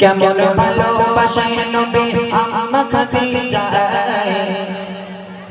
কেমন ভালোবাসায় নবী আম্মা খাদিজা?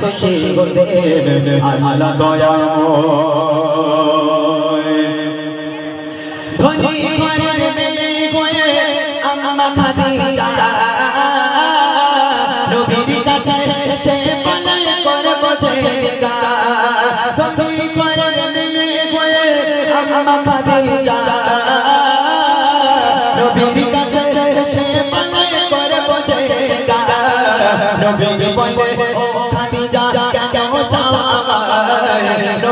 খুশি হতে আল্লাহ দয়াময় ধনী ঘরের মেয়ে হয়ে আম্মা খাদিজা নবীর কাছে সে পালন করে বোঝে ধনী ঘরের মেয়ে হয়ে আম্মা খাদিজা নবীর কাছে সে পালন করে বোঝে গা বলে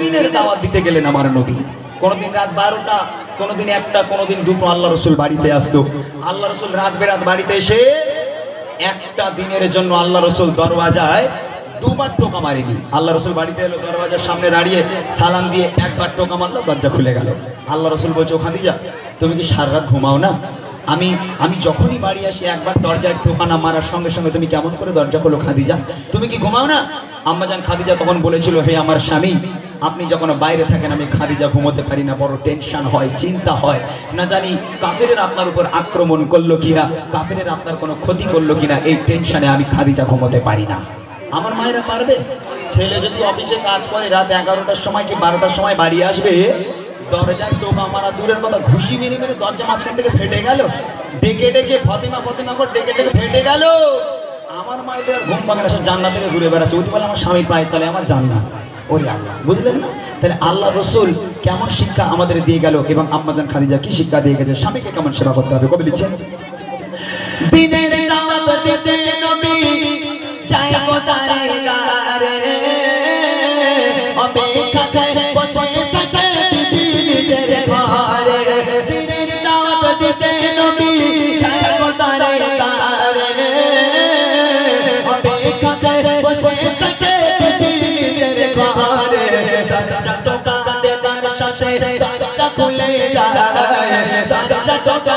দিনের দাওয়াত দিতে গেলেন আমার নবী। কোনদিন রাত বারোটা, কোনদিন একটা, কোনদিন দুটো আল্লাহ রসুল বাড়িতে আসতো। আল্লাহ রসুল রাত বেরাত বাড়িতে এসে একটা দিনের জন্য আল্লাহ রসুল দরওয়াজায় দুবার টোকা মারেনি। আল্লাহ রসুল বাড়িতে এলো, দরওয়াজার সামনে দাঁড়িয়ে সালাম দিয়ে একবার টোকা মারলো দরজা খুলে গেল। আল্লাহ রসুল বলছে, ওখানে যা, তুমি কি সারা রাত ঘুমাও না? আমি আমি যখনই বাড়ি আসি, একবার দরজায় টোকা না মারার সঙ্গে সঙ্গে তুমি কেমন করে দরজা খোলো, খাদিজা? তুমি কি ঘুমাও না? আম্মাজান খাদিজা তখন বলেছিল, হে আমার স্বামী, আপনি যখন বাইরে থাকেন, আমি খাদিজা ঘুমোতে পারি না, বড় টেনশন হয়, চিন্তা হয়। না জানি কাফেরের আপনার উপর আক্রমণ করল কিনা, কাফেরের আপনার কোনো ক্ষতি করল কিনা, এই টেনশনে আমি খাদিজা ঘুমোতে পারি না। আমার মায়েরা পারবে? ছেলে যদি অফিসে কাজ করে, রাত এগারোটার সময় কি বারোটার সময় বাড়ি আসবে? দরজার টোকা মারা দূরের কথা, ঘুষি মেরে মেরে দরজা মাঝখান থেকে ফেটে গেল। ডেকে ডেকে ফতেমা ফতেমা করে ডেকে ডেকে ফেটে গেল। আমার মায়েদের ঘুম ভাঙে সব জান্নাত থেকে ঘুরে বেড়াচ্ছে। ওই বলে আমার স্বামীর পায়ে তাহলে আমার জান্নাত। ওরে আল্লাহ, বুঝলেন না? তাহলে আল্লাহ রসুল কেমন শিক্ষা আমাদের দিয়ে গেল এবং আম্মাজান খাদিজা কি শিক্ষা দিয়ে গেছে? স্বামীকে কেমন সেবা করতে হবে? কবে লিখছেন, দিনের দাওয়াত দিতে নবী অপেক্ষা করে বসে থাকে নিজের ঘরে। দিনের দাওয়াত দিতে নবী চাই গো তারে অপেক্ষা করে বসে থাকে নিজের ঘরে। দরজা টোকা দেবার সাথে দরজা খুলে যায়। দরজা টোকা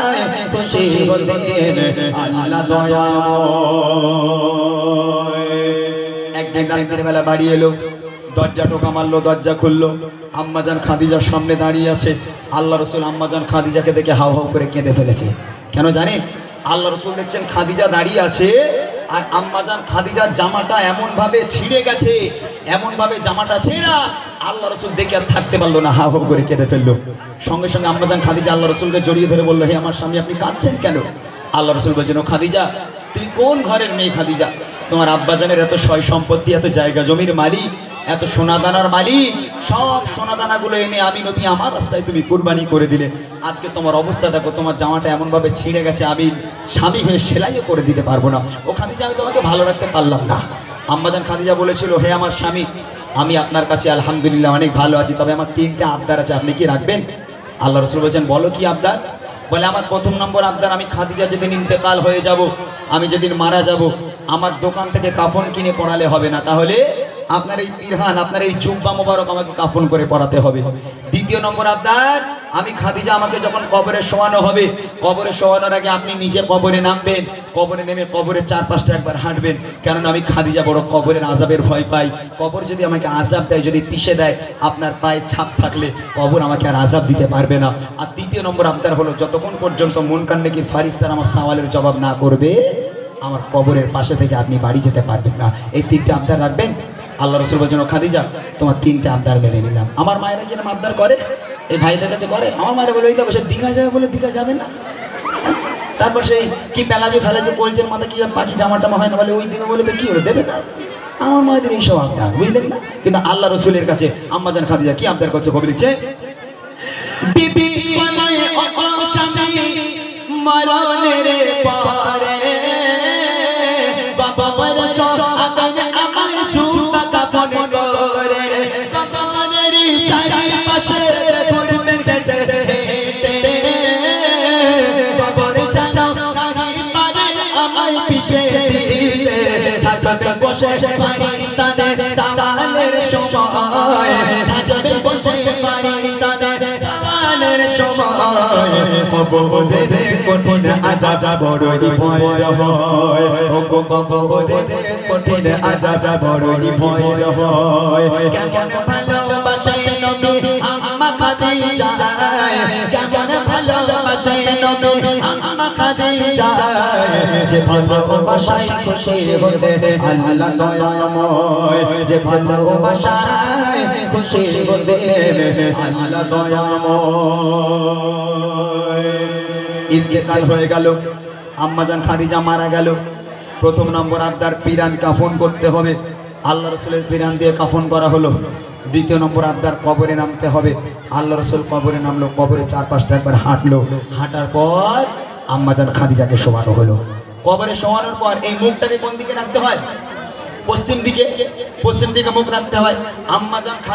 খুশি হতে আল্লাহ রাতের বেলা বাড়ি এলো, দরজা টোকা মারলো, দরজা খুললো, আম্মাজান খাদিজা সামনে দাঁড়িয়ে আছে। আল্লাহ রসুল আম্মাজান খাদিজাকে দেখে হাও হাউ করে কেঁদে ফেলেছে। কেন জানেন? আল্লাহ রসুল দেখছেন খাদিজা দাঁড়িয়ে আছে আর আম্মাজান খাদিজার জামাটা এমন ভাবে ছিঁড়ে গেছে এমন ভাবে জামাটা ছেঁড়া আল্লাহ রসুল দেখে আর থাকতে পারল না হাউ হাউ করে কেঁদে ফেলল। সঙ্গে সঙ্গে আম্মাজান খাদিজা আল্লাহ রসুলকে জড়িয়ে ধরে বলল, হে আমার স্বামী, আপনি কাঁদছেন কেন? আল্লাহ রসুল বলছেন, ও খাদিজা, তুমি কোন ঘরের মেয়ে খাদিজা? তোমার আব্বাজানের এত সয় সম্পত্তি এত জায়গা জমির মালিক এত সোনাদানার মালিক, সব সোনাদানাগুলো এনে আমি নবী আমার রাস্তায় তুমি কুরবানি করে দিলে। আজকে তোমার অবস্থা দেখো, তোমার জামাটা এমনভাবে ছিঁড়ে গেছে, আমি স্বামী হয়ে সেলাইও করে দিতে পারব না। ও খাদিজা আমি তোমাকে ভালো রাখতে পারলাম না। আম্মাজান খাদিজা বলেছিল, হে আমার স্বামী, আমি আপনার কাছে আলহামদুলিল্লাহ অনেক ভালো আছি, তবে আমার তিনটা আবদার আছে, আপনি কি রাখবেন? আল্লাহ রসুল বলছেন, বলো কি আবদার? বলে, আমার প্রথম নম্বর আবদার, আমি খাদিজা যেদিন ইন্তেকাল হয়ে যাব, আমি যেদিন মারা যাব, আমার দোকান থেকে কাফন কিনে পড়ালে হবে না, তাহলে আপনার এই পিরহান, আপনার এই জুব্বা মোবারক আমাকে কাফন করে পড়াতে হবে। দ্বিতীয় নম্বর আবদার, আমি খাদিজা আমাকে যখন কবরে শোয়ানো হবে, কবরে শোয়ানোর আগে আপনি নিজে কবরে নামবেন, কবরে নেমে কবরের চারপাশটা একবার হাঁটবেন। কেননা আমি খাদিজা বড় কবরের আজাবের ভয় পাই। কবর যদি আমাকে আজাব দেয়, যদি পিষে দেয়, আপনার পায়ে ছাপ থাকলে কবর আমাকে আর আজাব দিতে পারবে না। আর দ্বিতীয় নম্বর আপনার হলো, যতক্ষণ পর্যন্ত মন কান্নে কি ফারিস্তার আমার সওয়ালের জবাব না করবে, আমার কবরের পাশে থেকে আপনি বাড়ি যেতে পারবেন না। এই তিনটে আবদার রাখবেন। আল্লাহ রসুল বলছেন, "ও খাদিজা, তোমার তিনটে আবদার মেনে নিলাম। আমার মায়েরা কিরম আবদার করে? এই ভাইদের কাছে করে? আমার মায়েরা বলে, ওই তো সে দীঘা যাবে বলে দীঘা যাবে না? তারপর সেই কি পেলাজো ফেলাজো কলচের মাথা কি পাখি জামা টামা হয় না বলে, ওই দিনে বলে তো কি হলো দেবে না? আমার মায়েদের এইসব আবদার, বুঝলেন না? কিন্তু আল্লাহ রসুলের কাছে আম্মাজান খাদিজা কি আবদার করছে কবি লিখছে বিবি মরণের পরে বাবা বসে পাকিস্তানে সালের সময়। থাকবে বসে পাকিস্তানে সালের সময়। কবরের কঠিন আজাব বড়ই ভয় হয়। ও গো কবরের কঠিন আজাব বড়ই ভয় হয়। কেমন ভালোবাসে নবী আম্মা খাদিজা? কেমন ভালোবাসে নবী আম্মা খাদিজা? যে ভালোবাসায় খুশি হতে আল্লাহ দয়াময়। যে ভালোবাসায় খুশি হতে আল্লাহ দয়াময়। ইন্তেকাল হয়ে গেল, আম্মাজান খাদিজা মারা গেল। প্রথম নম্বর আবদার পিরান কাফন করতে হবে। আল্লাহ রসুলের পিরান দিয়ে কাফন করা হলো। দ্বিতীয় নম্বর আবদার কবরে নামতে হবে। আল্লাহ রসুল কবরে নামলো, কবরে চার পাঁচটা একবার হাঁটলো। হাঁটার পর আম্মাজান খাদিজাকে শোয়ানো হলো। কবরে শোয়ানোর পর এই মুখটাকে কোন দিকে রাখতে হয়? পশ্চিম দিকে? পশ্চিম দিকে মুখ রাখতে হয়। আম্মাজান